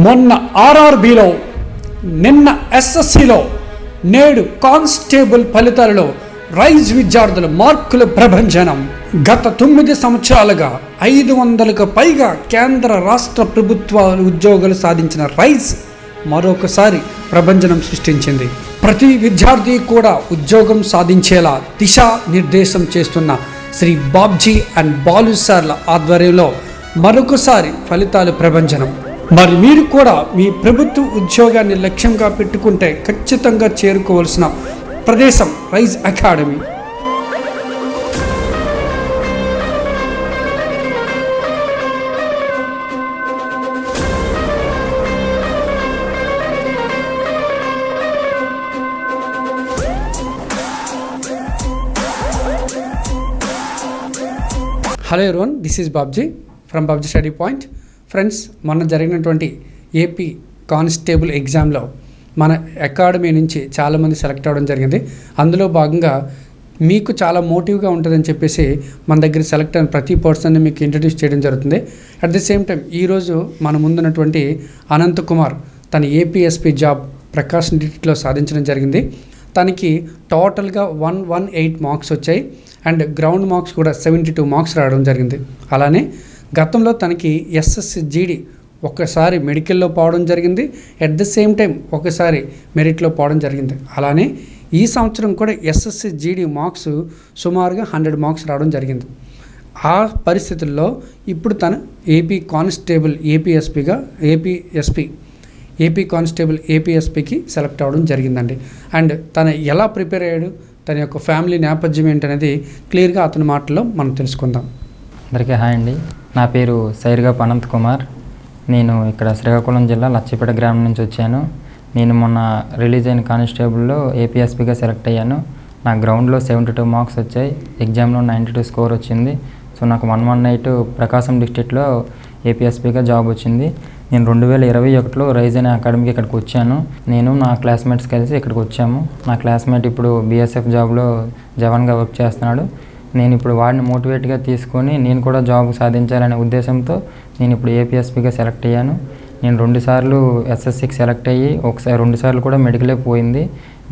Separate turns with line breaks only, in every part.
మొన్న ఆర్ఆర్బిలో నిన్న ఎస్ఎస్సిలో నేడు కానిస్టేబుల్ ఫలితాలలో రైజ్ విద్యార్థుల మార్కుల ప్రభంజనం. గత తొమ్మిది సంవత్సరాలుగా ఐదు వందలకు పైగా కేంద్ర రాష్ట్ర ప్రభుత్వ ఉద్యోగాలు సాధించిన రైజ్ మరొకసారి ప్రభంజనం సృష్టించింది. ప్రతి విద్యార్థి కూడా ఉద్యోగం సాధించేలా దిశా నిర్దేశం చేస్తున్న శ్రీ బాబ్జీ అండ్ బాలు సార్ల ఆధ్వర్యంలో మరొకసారి ఫలితాలు ప్రభంజనం. మరి మీరు కూడా మీ ప్రభుత్వ ఉద్యోగాన్ని లక్ష్యంగా పెట్టుకుంటే ఖచ్చితంగా చేరుకోవాల్సిన ప్రదేశం rise academy. Hello everyone this is Babji from Babji study point friends మొన్న జరిగినటువంటి ఏపీ కానిస్టేబుల్ ఎగ్జామ్లో మన అకాడమీ నుంచి చాలామంది సెలెక్ట్ అవ్వడం జరిగింది. అందులో భాగంగా మీకు చాలా మోటివ్గా ఉంటుందని చెప్పేసి మన దగ్గర సెలెక్ట్ అయిన ప్రతి పర్సన్ని మీకు ఇంట్రడ్యూస్ చేయడం జరుగుతుంది. అట్ ది సేమ్ టైం ఈరోజు మన ముందున్నటువంటి అనంత్ కుమార్ తన ఏపీఎస్పీ జాబ్ ప్రకాశం డిస్ట్రిక్ట్లో సాధించడం జరిగింది. తనకి టోటల్గా వన్ వన్ ఎయిట్ మార్క్స్ వచ్చాయి. అండ్ గ్రౌండ్ మార్క్స్ కూడా సెవెంటీ టూ మార్క్స్ రావడం జరిగింది. అలానే గతంలో తనకి ఎస్ఎస్సి జీడి ఒక్కసారి మెడికల్లో పోవడం జరిగింది. ఎట్ ద సేమ్ టైం ఒకసారి మెరిట్లో పోవడం జరిగింది. అలానే ఈ సంవత్సరం కూడా ఎస్ఎస్సి జీడీ మార్క్స్ సుమారుగా హండ్రెడ్ మార్క్స్ రావడం జరిగింది. ఆ పరిస్థితుల్లో ఇప్పుడు తను ఏపీ కానిస్టేబుల్ ఏపీఎస్పీగా ఏపీఎస్పీ ఏపీ కానిస్టేబుల్ ఏపీఎస్పీకి సెలెక్ట్ అవ్వడం జరిగిందండి. అండ్ తను ఎలా ప్రిపేర్ అయ్యాడు తన యొక్క ఫ్యామిలీ నేపథ్యం ఏంటనేది క్లియర్గా అతని మాటల్లో మనం తెలుసుకుందాం.
అందరికీ హాయ్ అండి. నా పేరు సైర్గా అనంత్ కుమార్. నేను ఇక్కడ శ్రీకాకుళం జిల్లా లచ్చిపేట గ్రామం నుంచి వచ్చాను. నేను మొన్న రిలీజ్ అయిన కానిస్టేబుల్లో ఏపీఎస్పీగా సెలెక్ట్ అయ్యాను. నా గ్రౌండ్లో సెవెంటీ టూ మార్క్స్ వచ్చాయి. ఎగ్జామ్లో నైంటీ టూ స్కోర్ వచ్చింది. సో నాకు వన్ వన్ ఎయిట్ ప్రకాశం డిస్టిక్లో ఏపీఎస్పీగా జాబ్ వచ్చింది. నేను రెండు వేల ఇరవై ఒకటిలో రైజ్ అనే అకాడమీకి ఇక్కడికి వచ్చాను. నేను నా క్లాస్మేట్స్ కలిసి ఇక్కడికి వచ్చాము. నా క్లాస్మేట్ ఇప్పుడు బీఎస్ఎఫ్ జాబ్లో జవాన్గా వర్క్ చేస్తున్నాడు. నేను ఇప్పుడు వాడిని మోటివేట్గా తీసుకొని నేను కూడా జాబ్ సాధించాలనే ఉద్దేశంతో నేను ఇప్పుడు ఏపీఎస్పీగా సెలెక్ట్ అయ్యాను. నేను రెండుసార్లు ఎస్ఎస్సికి సెలెక్ట్ అయ్యి ఒకసారి రెండుసార్లు కూడా మెడికలే పోయింది.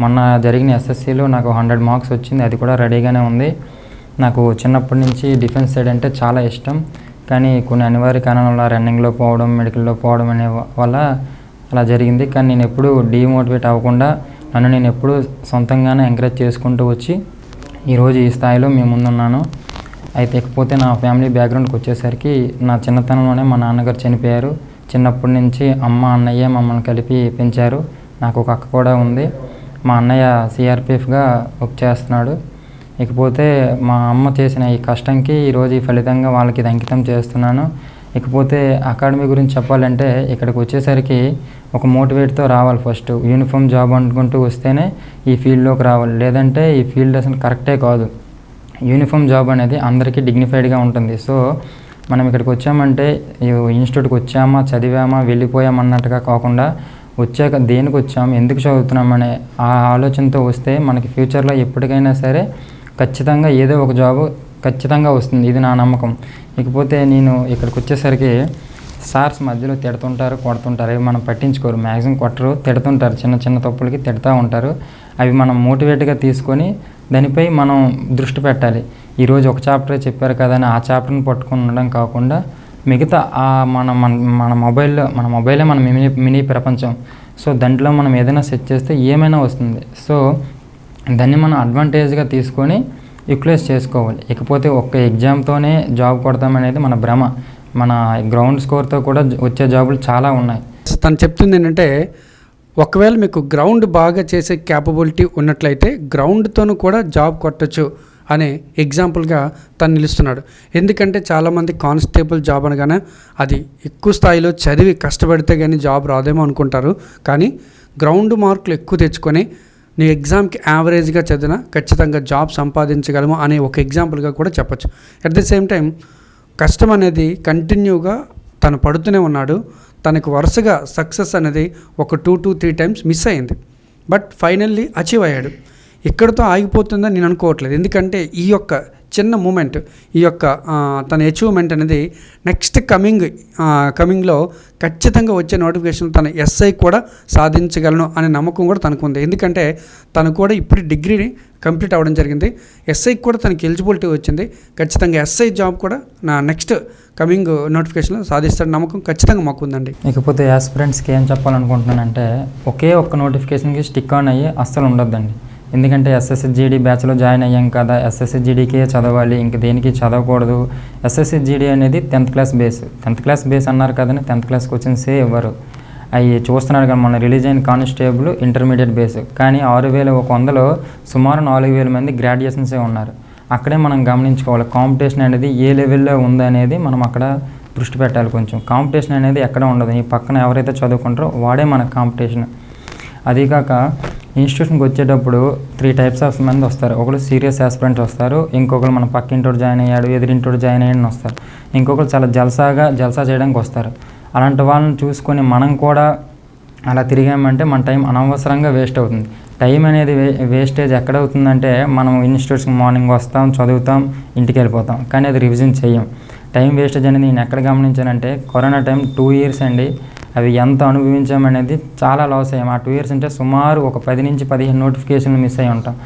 మొన్న జరిగిన ఎస్ఎస్సిలో నాకు హండ్రెడ్ మార్క్స్ వచ్చింది. అది కూడా రెడీగానే ఉంది. నాకు చిన్నప్పటి నుంచి డిఫెన్స్ సైడ్ అంటే చాలా ఇష్టం. కానీ కొన్ని అనివార్య కారణాల వల్ల రన్నింగ్లో పోవడం మెడికల్లో పోవడం అనే వల్ల అలా జరిగింది. కానీ నేను ఎప్పుడూ డీమోటివేట్ అవ్వకుండా నన్ను నేను ఎప్పుడూ సొంతంగానే ఎంకరేజ్ చేసుకుంటూ వచ్చి ఈరోజు ఈ స్థాయిలో మేము ముందున్నాను. అయితే ఇకపోతే నా ఫ్యామిలీ బ్యాక్గ్రౌండ్కి వచ్చేసరికి నా చిన్నతనంలోనే మా నాన్నగారు చనిపోయారు. చిన్నప్పటి నుంచి అమ్మ అన్నయ్య మమ్మల్ని కలిపి పెంచారు. నాకు ఒక అక్క కూడా ఉంది. మా అన్నయ్య సిఆర్పిఎఫ్గా వర్క్ చేస్తున్నాడు. ఇకపోతే మా అమ్మ చేసిన ఈ కష్టంకి ఈరోజు ఈ ఫలితంగా వాళ్ళకి ఇది అంకితం చేస్తున్నాను. ఇకపోతే అకాడమీ గురించి చెప్పాలంటే ఇక్కడికి వచ్చేసరికి ఒక మోటివేట్తో రావాలి ఫస్ట్. యూనిఫామ్ జాబ్ అనుకుంటూ వస్తేనే ఈ ఫీల్డ్లోకి రావాలి. లేదంటే ఈ ఫీల్డ్ అసలు కరెక్టే కాదు. యూనిఫామ్ జాబ్ అనేది అందరికీ డిగ్నిఫైడ్గా ఉంటుంది. సో మనం ఇక్కడికి వచ్చామంటే ఇన్స్టిట్యూట్కి వచ్చామా చదివామా వెళ్ళిపోయామన్నట్టుగా కాకుండా వచ్చాక దేనికి వచ్చాం ఎందుకు చదువుతున్నామనే ఆ ఆలోచనతో వస్తే మనకి ఫ్యూచర్లో ఎప్పటికైనా సరే ఖచ్చితంగా ఏదో ఒక జాబ్ ఖచ్చితంగా వస్తుంది. ఇది నా నమ్మకం. ఇకపోతే నేను ఇక్కడికి వచ్చేసరికి సార్స్ మధ్యలో తిడుతుంటారు కొడుతుంటారు. అవి మనం పట్టించుకోరు. మ్యాక్సిమం కొట్టరు తిడుతుంటారు. చిన్న చిన్న తప్పులకి తిడతా ఉంటారు. అవి మనం మోటివేట్గా తీసుకొని దానిపై మనం దృష్టి పెట్టాలి. ఈరోజు ఒక చాప్టరే చెప్పారు కదా అని ఆ చాప్టర్ని పట్టుకుని ఉండడం కాకుండా మిగతా ఆ మన మన మన మొబైల్లో మన మొబైలే మన మినీ మినీ ప్రపంచం. సో దాంట్లో మనం ఏదైనా సెట్ చేస్తే ఏమైనా వస్తుంది. సో దాన్ని మనం అడ్వాంటేజ్గా తీసుకొని యూటిలైజ్ చేసుకోవాలి. ఇకపోతే ఒక్క ఎగ్జామ్తోనే జాబ్ కొడతామనేది మన భ్రమ. మన గ్రౌండ్ స్కోర్తో కూడా వచ్చే జాబులు చాలా ఉన్నాయి.
తను చెప్తుంది ఏంటంటే ఒకవేళ మీకు గ్రౌండ్ బాగా చేసే క్యాపబిలిటీ ఉన్నట్లయితే గ్రౌండ్తోనూ కూడా జాబ్ కొట్టచ్చు అనే ఎగ్జాంపుల్గా తను నిలుస్తున్నాడు. ఎందుకంటే చాలామంది కానిస్టేబుల్ జాబ్ అనగానే అది ఎక్కువ స్థాయిలో చదివి కష్టపడితే కానీ జాబ్ రాదేమో అనుకుంటారు. కానీ గ్రౌండ్ మార్కులు ఎక్కువ తెచ్చుకొని నీ ఎగ్జామ్కి యావరేజ్గా చదివినా ఖచ్చితంగా జాబ్ సంపాదించగలము అనే ఒక ఎగ్జాంపుల్గా కూడా చెప్పొచ్చు. అట్ ది సేమ్ టైం కష్టం అనేది కంటిన్యూగా తను పడుతూనే ఉన్నాడు. తనకు వరుసగా సక్సెస్ అనేది ఒక two two three times miss అయింది. బట్ ఫైనల్లీ అచీవ్ అయ్యాడు. ఇక్కడితో ఆగిపోతుందని నేను అనుకోవట్లేదు. ఎందుకంటే ఈ యొక్క చిన్న మూమెంట్ ఈ యొక్క తన అచీవ్మెంట్ అనేది నెక్స్ట్ కమింగ్ కమింగ్లో ఖచ్చితంగా వచ్చే నోటిఫికేషన్ తన ఎస్ఐ కూడా సాధించగలను అనే నమ్మకం కూడా తనకు ఉంది ఎందుకంటే తను కూడా ఇప్పుడు డిగ్రీని కంప్లీట్ అవ్వడం జరిగింది. ఎస్ఐకి కూడా తనకి ఎలిజిబిలిటీ వచ్చింది. ఖచ్చితంగా ఎస్ఐ జాబ్ కూడా నా నెక్స్ట్ కమింగ్ నోటిఫికేషన్లో సాధిస్తాడు నమ్మకం ఖచ్చితంగా మాకు ఉందండి
ఇకపోతే యాస్పిరెంట్స్కి ఏం చెప్పాలనుకుంటున్నానంటే ఒకే ఒక్క నోటిఫికేషన్కి స్టిక్ ఆన్ అయ్యి అస్సలు ఉండొద్దండి. ఎందుకంటే ఎస్ఎస్జిడి బ్యాచ్లో జాయిన్ అయ్యాం కదా ఎస్ఎస్జిడికే చదవాలి ఇంక దేనికి చదవకూడదు? ఎస్ఎస్జిడి అనేది tenth class base. Tenth class base అన్నారు కదండి టెన్త్ క్లాస్ క్వశ్చన్సే ఇవ్వరు. అవి చూస్తున్నారు కదా మన రిలీజ్ అయిన కానిస్టేబుల్ ఇంటర్మీడియట్ బేస్. కానీ ఆరు వేల ఒక వందలో సుమారు నాలుగు వేల మంది గ్రాడ్యుయేషన్సే ఉన్నారు. అక్కడే మనం గమనించుకోవాలి. కాంపిటీషన్ అనేది ఏ లెవెల్లో ఉందనేది మనం అక్కడ దృష్టి పెట్టాలి కొంచెం. కాంపిటీషన్ అనేది ఎక్కడ ఉండదు. ఈ పక్కన ఎవరైతే చదువుకుంటారో వాడే మన కాంపిటీషన్. అదీ కాక ఇన్స్టిట్యూషన్కి వచ్చేటప్పుడు త్రీ టైప్స్ ఆఫ్ మంది వస్తారు. ఒకరు సీరియస్ ఆస్పిరెంట్స్ వస్తారు. ఇంకొకరు మన పక్కింటోడు జాయిన్ అయ్యాడు ఎదురింటోడు జాయిన్ అయ్యాడని వస్తారు. ఇంకొకరు చాలా జల్సాగా జల్సా చేయడానికి వస్తారు. అలాంటి వాళ్ళని చూసుకొని మనం కూడా అలా తిరిగామంటే మన టైం అనవసరంగా వేస్ట్ అవుతుంది. టైం అనేది వే వేస్టేజ్ ఎక్కడ అవుతుందంటే మనం ఇన్స్టిట్యూట్స్కి మార్నింగ్ వస్తాం చదువుతాం ఇంటికి వెళ్ళిపోతాం. కానీ అది రివిజన్ చేయం టైం వేస్టేజ్ అనేది నేను ఎక్కడ గమనించానంటే కరోనా టైం టూ ఇయర్స్ అండి. అవి ఎంత అనుభవించామనేది చాలా లాస్ అయ్యాం. ఆ టూ ఇయర్స్ అంటే సుమారు ఒక పది నుంచి పదిహేను నోటిఫికేషన్లు మిస్ అయి ఉంటాం.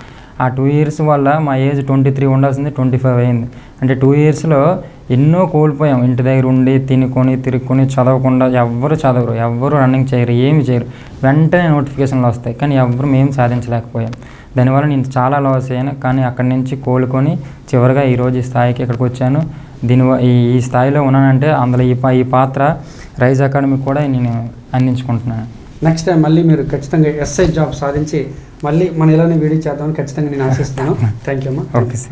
ఆ టూ ఇయర్స్ వల్ల మా ఏజ్ ట్వంటీ త్రీ ఉండాల్సింది ట్వంటీ ఫైవ్ అయింది. అంటే టూ ఇయర్స్లో ఎన్నో కోల్పోయాం. ఇంటి దగ్గర ఉండి తినుకొని తిరుక్కొని చదవకుండా ఎవ్వరు చదవరు ఎవ్వరు రన్నింగ్ చేయరు ఏమి చేయరు. వెంటనే నోటిఫికేషన్లు వస్తాయి. కానీ ఎవ్వరు మేము సాధించలేకపోయాం. దానివల్ల నేను చాలా లాస్ అయ్యాను. కానీ అక్కడి నుంచి కోలుకొని చివరిగా ఈరోజు ఈ స్థాయికి ఇక్కడికి వచ్చాను. దీని ఈ ఈ స్థాయిలో ఉన్నానంటే అందులో ఈ పా- ఈ పాత్ర రైజ్ అకాడమీ కూడా నేను అందించుకుంటున్నాను.
నెక్స్ట్ టైం మళ్ళీ మీరు ఖచ్చితంగా ఎస్ఐ జాబ్ సాధించి మళ్ళీ మన ఇలానే వీడియో చేద్దామని ఖచ్చితంగా నేను ఆశిస్తున్నాను. థ్యాంక్ యూ అమ్మా.
Okay sir